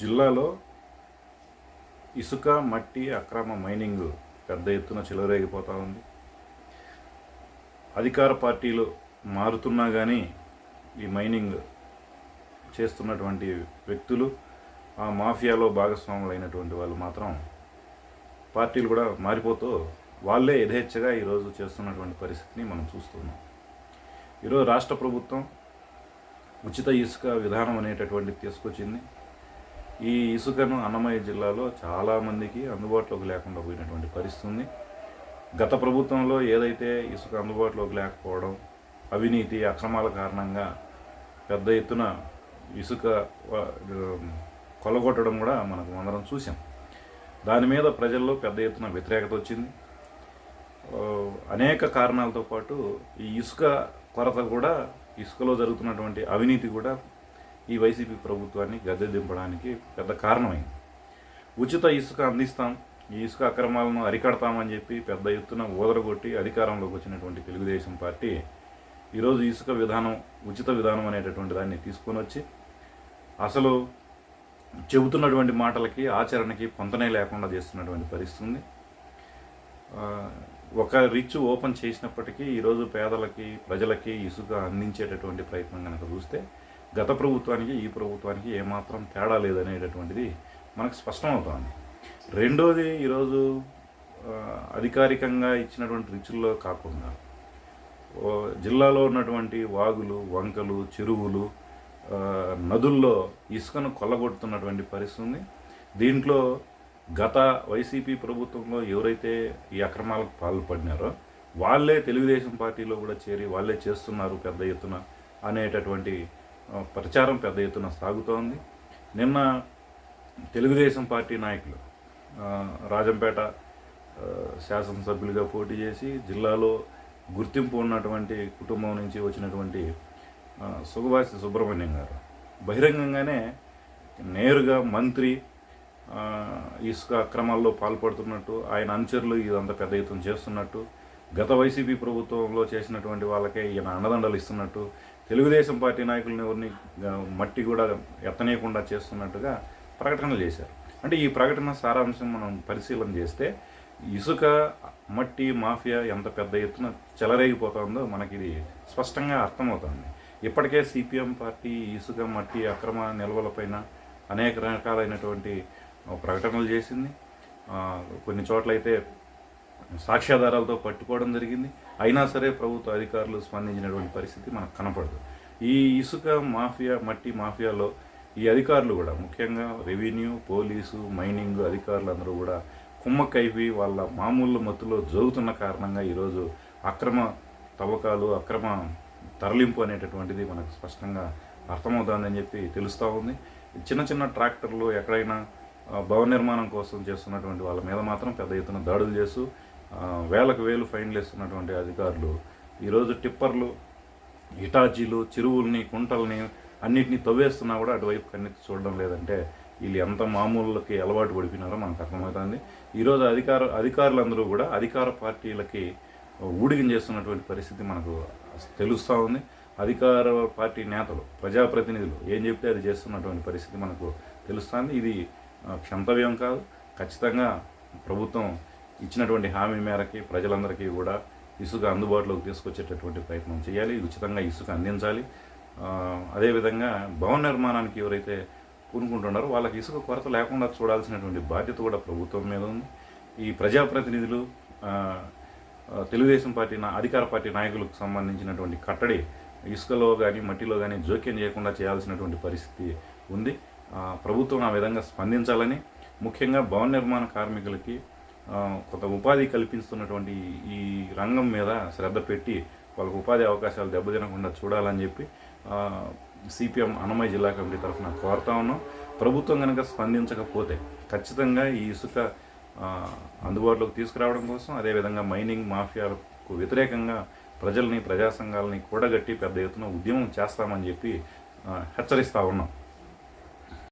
జిల్లాలో ఇసుక మట్టి అక్రమ మైనింగ్ పెద్ద ఎత్తున చెలరేగిపోతూ ఉంది. అధికార పార్టీలు మారుతున్నా కానీ ఈ మైనింగ్ చేస్తున్నటువంటి వ్యక్తులు ఆ మాఫియాలో భాగస్వాములు అయినటువంటి వాళ్ళు మాత్రం పార్టీలు కూడా మారిపోతూ వాళ్ళే యథేచ్ఛగా ఈరోజు చేస్తున్నటువంటి పరిస్థితిని మనం చూస్తున్నాం. ఈరోజు రాష్ట్ర ప్రభుత్వం ఉచిత ఇసుక విధానం అనేటటువంటిది తీసుకొచ్చింది. ఈ ఇసుకను అన్నమయ్య జిల్లాలో చాలామందికి అందుబాటులోకి లేకుండా పోయినటువంటి పరిస్థితి ఉంది గత ప్రభుత్వంలో ఏదైతే ఇసుక అందుబాటులోకి లేకపోవడం అవినీతి అక్రమాల కారణంగా పెద్ద ఎత్తున ఇసుక కొలగొట్టడం కూడా మనకు అందరం చూసాం దాని మీద ప్రజల్లో పెద్ద ఎత్తున వ్యతిరేకత వచ్చింది. అనేక కారణాలతో పాటు ఈ ఇసుక కొరత కూడా ఇసుకలో జరుగుతున్నటువంటి అవినీతి కూడా ఈ వైసీపీ ప్రభుత్వాన్ని గద్దె దింపడానికి పెద్ద కారణమైంది. ఉచిత ఇసుక అందిస్తాం ఈ ఇసుక అక్రమాలను అరికడతామని చెప్పి పెద్ద ఎత్తున ఓదరగొట్టి అధికారంలోకి వచ్చినటువంటి తెలుగుదేశం పార్టీ ఈరోజు ఇసుక విధానం ఉచిత విధానం అనేటటువంటి దాన్ని తీసుకొని వచ్చి అసలు చెబుతున్నటువంటి మాటలకి ఆచరణకి పొంతనే లేకుండా చేస్తున్నటువంటి పరిస్థితి ఉంది. ఒక రిచ్ ఓపెన్ చేసినప్పటికీ ఈరోజు పేదలకి ప్రజలకి ఇసుక అందించేటటువంటి ప్రయత్నం కనుక చూస్తే గత ప్రభుత్వానికి ఈ ప్రభుత్వానికి ఏమాత్రం తేడా లేదనేటటువంటిది మనకు స్పష్టమవుతోంది. రెండోది ఈరోజు అధికారికంగా ఇచ్చినటువంటి రుచుల్లో కాకుండా జిల్లాలో ఉన్నటువంటి వాగులు వంకలు చెరువులు నదుల్లో ఇసుకను కొల్లగొడుతున్నటువంటి పరిస్థితి ఉంది. దీంట్లో గత వైసీపీ ప్రభుత్వంలో ఎవరైతే ఈ అక్రమాలకు పాల్పడినారో వాళ్ళే తెలుగుదేశం పార్టీలో కూడా చేరి వాళ్ళే చేస్తున్నారు పెద్ద ఎత్తున అనేటటువంటి ప్రచారం పెద్ద ఎత్తున సాగుతోంది. నిన్న తెలుగుదేశం పార్టీ నాయకులు రాజంపేట శాసనసభ్యులుగా పోటీ చేసి జిల్లాలో గుర్తింపు ఉన్నటువంటి కుటుంబం నుంచి వచ్చినటువంటి ఆ, సుగవాసి సుబ్రహ్మణ్యం గారు. బహిరంగంగానే నేరుగా మంత్రి ఇసుక అక్రమాల్లో పాల్పడుతున్నట్టు ఆయన అనుచరులు ఇదంతా పెద్ద ఎత్తున చేస్తున్నట్టు గత వైసీపీ ప్రభుత్వంలో చేసినటువంటి వాళ్ళకే ఈయన అండదండలు ఇస్తున్నట్టు తెలుగుదేశం పార్టీ నాయకులను ఎవరిని మట్టి కూడా ఎత్తనీయకుండా చేస్తున్నట్టుగా ప్రకటనలు చేశారు. అంటే ఈ ప్రకటన సారాంశం మనం పరిశీలన చేస్తే ఇసుక మట్టి మాఫియా ఎంత పెద్ద ఎత్తున చెలరేగిపోతుందో మనకి ఇది స్పష్టంగా అర్థమవుతుంది. ఇప్పటికే సిపిఎం పార్టీ ఇసుక మట్టి అక్రమ నిల్వలపైన అనేక రకాలైనటువంటి ప్రకటనలు చేసింది. కొన్ని చోట్లయితే సాక్ష్యాధారాలతో పట్టుకోవడం జరిగింది. అయినా సరే ప్రభుత్వ అధికారులు స్పందించినటువంటి పరిస్థితి మనకు కనపడదు. ఈ ఇసుక మాఫియా మట్టి మాఫియాలో ఈ అధికారులు కూడా ముఖ్యంగా రెవెన్యూ పోలీసు మైనింగ్ అధికారులు అందరూ కూడా కుమ్మక్కైపోయి వాళ్ళ మామూలు మత్తులో జరుగుతున్న కారణంగా ఈరోజు అక్రమ తవ్వకాలు అక్రమ తరలింపు అనేటటువంటిది మనకు స్పష్టంగా అర్థమవుతుందని చెప్పి తెలుస్తూ ఉంది. చిన్న చిన్న ట్రాక్టర్లు ఎక్కడైనా భవన నిర్మాణం కోసం చేస్తున్నటువంటి వాళ్ళ మీద మాత్రం పెద్ద ఎత్తున దాడులు చేస్తూ వేలకు వేలు ఫైన్లు వేస్తున్నటువంటి అధికారులు ఈరోజు టిప్పర్లు ఇటాచీలు చెరువుల్ని కుంటల్ని అన్నిటినీ తవ్వేస్తున్నా కూడా అటువైపు కన్నెత్తి చూడడం లేదంటే వీళ్ళు ఎంత మామూలుకి అలవాటు పడిపోయినారో మనకు అర్థమవుతుంది. ఈరోజు అధికార అధికారులందరూ కూడా అధికార పార్టీలకి ఊడిగం చేస్తున్నటువంటి పరిస్థితి మనకు తెలుస్తూ ఉంది. అధికార పార్టీ నేతలు ప్రజాప్రతినిధులు ఏం చెప్తే అది చేస్తున్నటువంటి పరిస్థితి మనకు తెలుస్తుంది ఇది క్షంతవ్యం కాదు. ఖచ్చితంగా ప్రభుత్వం ఇచ్చినటువంటి హామీ మేరకి ప్రజలందరికీ కూడా ఇసుక అందుబాటులోకి తీసుకొచ్చేటటువంటి ప్రయత్నం చేయాలి. ఉచితంగా ఇసుక అందించాలి. అదేవిధంగా భవన నిర్మాణానికి ఎవరైతే పూనుకుంటున్నారో వాళ్ళకి ఇసుక కొరత లేకుండా చూడాల్సినటువంటి బాధ్యత కూడా ప్రభుత్వం మీద ఉంది. ఈ ప్రజాప్రతినిధులు తెలుగుదేశం పార్టీ అధికార పార్టీ నాయకులకు సంబంధించినటువంటి కట్టడి ఇసుకలో కానీ మట్టిలో కానీ జోక్యం చేయకుండా చేయాల్సినటువంటి పరిస్థితి ఉంది. ప్రభుత్వం ఆ విధంగా స్పందించాలని ముఖ్యంగా భవన నిర్మాణ కార్మికులకి కొంత ఉపాధి కల్పిస్తున్నటువంటి ఈ రంగం మీద శ్రద్ధ పెట్టి వాళ్ళకు ఉపాధి అవకాశాలు దెబ్బతినకుండా చూడాలని చెప్పి సిపిఎం అన్నమయ్య జిల్లా కమిటీ తరఫున కోరుతా ఉన్నాం. ప్రభుత్వం కనుక స్పందించకపోతే ఖచ్చితంగా ఈ ఇసుక అందుబాటులోకి తీసుకురావడం కోసం అదేవిధంగా మైనింగ్ మాఫియాలకు వ్యతిరేకంగా ప్రజల్ని ప్రజా సంఘాలని కూడగట్టి పెద్ద ఎత్తున ఉద్యమం చేస్తామని చెప్పి హెచ్చరిస్తూ హెచ్చరిస్తా ఉన్నాం.